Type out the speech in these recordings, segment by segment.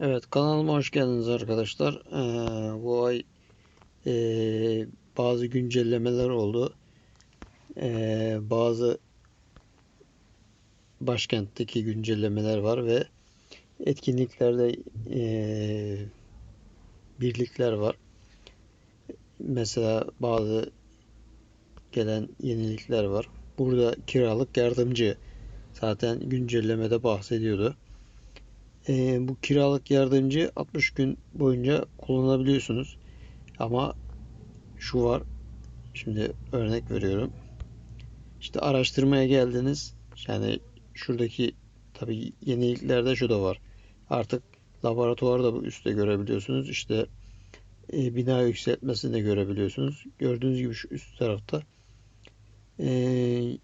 Evet kanalıma hoş geldiniz arkadaşlar. Ee, bu ay ee, bazı güncellemeler oldu. Ee, bazı başkentteki güncellemeler var ve etkinliklerde ee, birlikler var. Mesela bazı gelen yenilikler var. Burada kiralık yardımcı zaten güncellemede bahsediyordu. Ee, bu kiralık yardımcı 60 gün boyunca kullanabiliyorsunuz. Ama şu var. Şimdi örnek veriyorum. İşte araştırmaya geldiniz. Yani şuradaki tabii yeniliklerde şu da var. Artık laboratuvarda bu üstte görebiliyorsunuz. İşte e, bina yükseltmesini de görebiliyorsunuz. Gördüğünüz gibi şu üst tarafta e,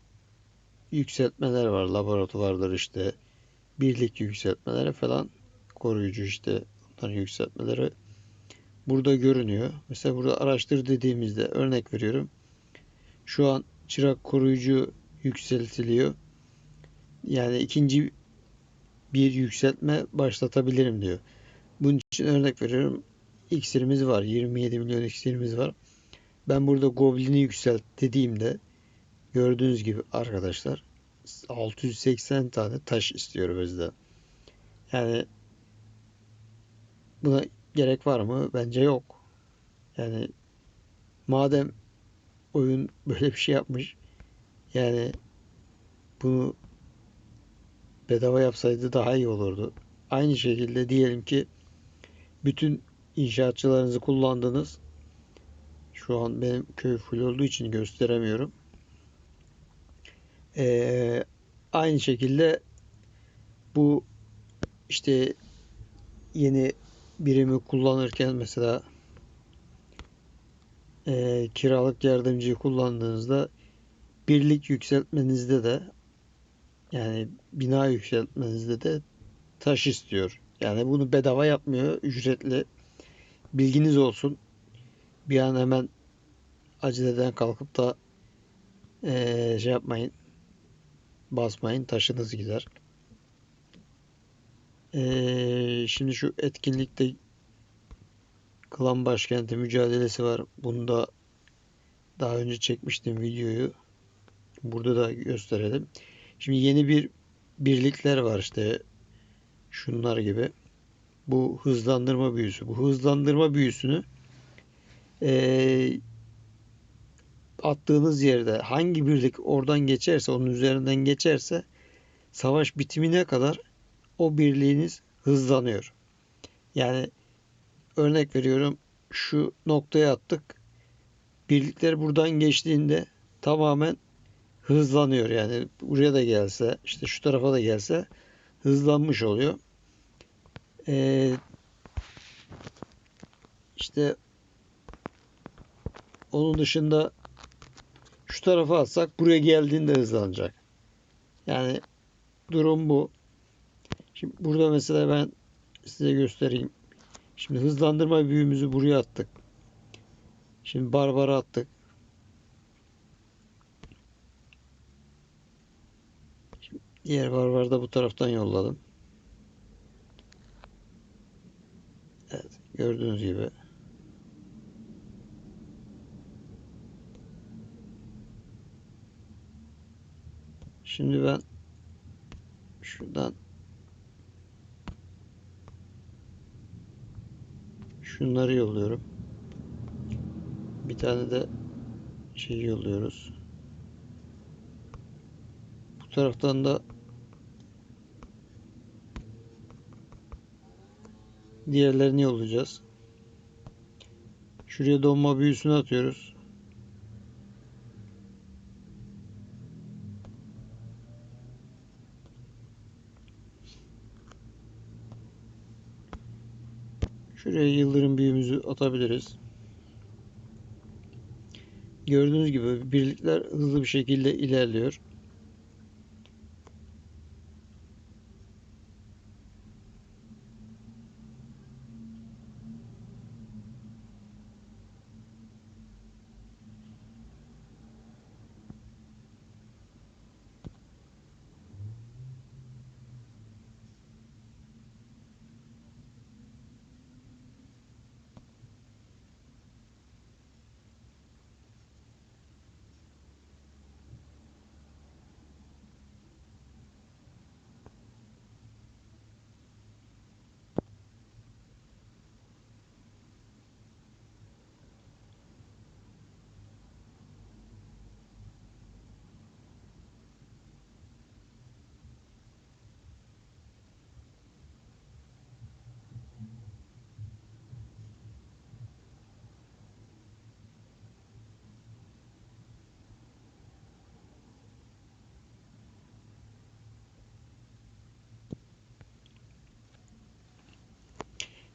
yükseltmeler var. Laboratuvarlar işte birlik yükseltmeleri falan koruyucu işte onların yükseltmeleri burada görünüyor. Mesela burada araştır dediğimizde örnek veriyorum. Şu an çırak koruyucu yükseltiliyor. Yani ikinci bir yükseltme başlatabilirim diyor. Bunun için örnek veriyorum. İksirimiz var. 27 milyon iksirimiz var. Ben burada Goblin'i yükselt dediğimde gördüğünüz gibi arkadaşlar 680 tane taş istiyor bizden. Yani buna gerek var mı? Bence yok. Yani madem oyun böyle bir şey yapmış yani bunu bedava yapsaydı daha iyi olurdu. Aynı şekilde diyelim ki bütün inşaatçılarınızı kullandınız. Şu an benim köy full olduğu için gösteremiyorum. Ee, aynı şekilde bu işte yeni birimi kullanırken mesela e, kiralık yardımcıyı kullandığınızda birlik yükseltmenizde de yani bina yükseltmenizde de taş istiyor. Yani bunu bedava yapmıyor, ücretli. Bilginiz olsun. Bir an hemen aceleden kalkıp da e, şey yapmayın basmayın taşınız gider. Ee, şimdi şu etkinlikte klan başkenti mücadelesi var. Bunu da daha önce çekmiştim videoyu. Burada da gösterelim. Şimdi yeni bir birlikler var işte şunlar gibi. Bu hızlandırma büyüsü. Bu hızlandırma büyüsünü ee, attığınız yerde hangi birlik oradan geçerse, onun üzerinden geçerse savaş bitimine kadar o birliğiniz hızlanıyor. Yani örnek veriyorum şu noktaya attık. Birlikler buradan geçtiğinde tamamen hızlanıyor. Yani buraya da gelse, işte şu tarafa da gelse hızlanmış oluyor. Ee, işte onun dışında şu tarafa atsak buraya geldiğinde hızlanacak. Yani durum bu. Şimdi burada mesela ben size göstereyim. Şimdi hızlandırma büyümüzü buraya attık. Şimdi barbara attık. Diğer barbarı da bu taraftan yolladım. Evet, gördüğünüz gibi. Şimdi ben şuradan şunları yolluyorum. Bir tane de şey yolluyoruz. Bu taraftan da diğerlerini yollayacağız. Şuraya donma büyüsünü atıyoruz. Şuraya yıldırım büyümüzü atabiliriz. Gördüğünüz gibi birlikler hızlı bir şekilde ilerliyor.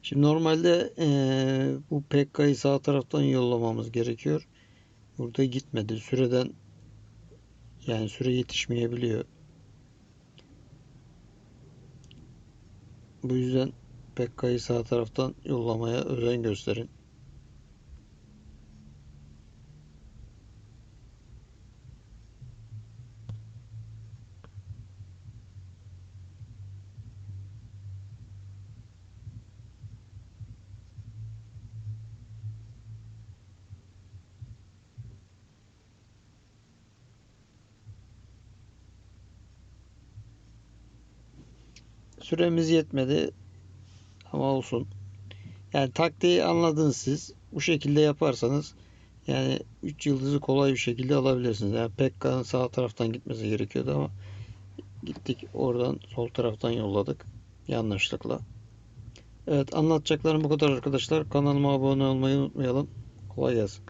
Şimdi normalde eee, bu Pekka'yı sağ taraftan yollamamız gerekiyor. Burada gitmedi. Süreden yani süre yetişmeyebiliyor. Bu yüzden Pekka'yı sağ taraftan yollamaya özen gösterin. Süremiz yetmedi ama olsun. Yani taktiği anladınız siz. Bu şekilde yaparsanız yani 3 yıldızı kolay bir şekilde alabilirsiniz. Yani Pekka'nın sağ taraftan gitmesi gerekiyordu ama gittik oradan sol taraftan yolladık. Yanlışlıkla. Evet anlatacaklarım bu kadar arkadaşlar. Kanalıma abone olmayı unutmayalım. Kolay gelsin.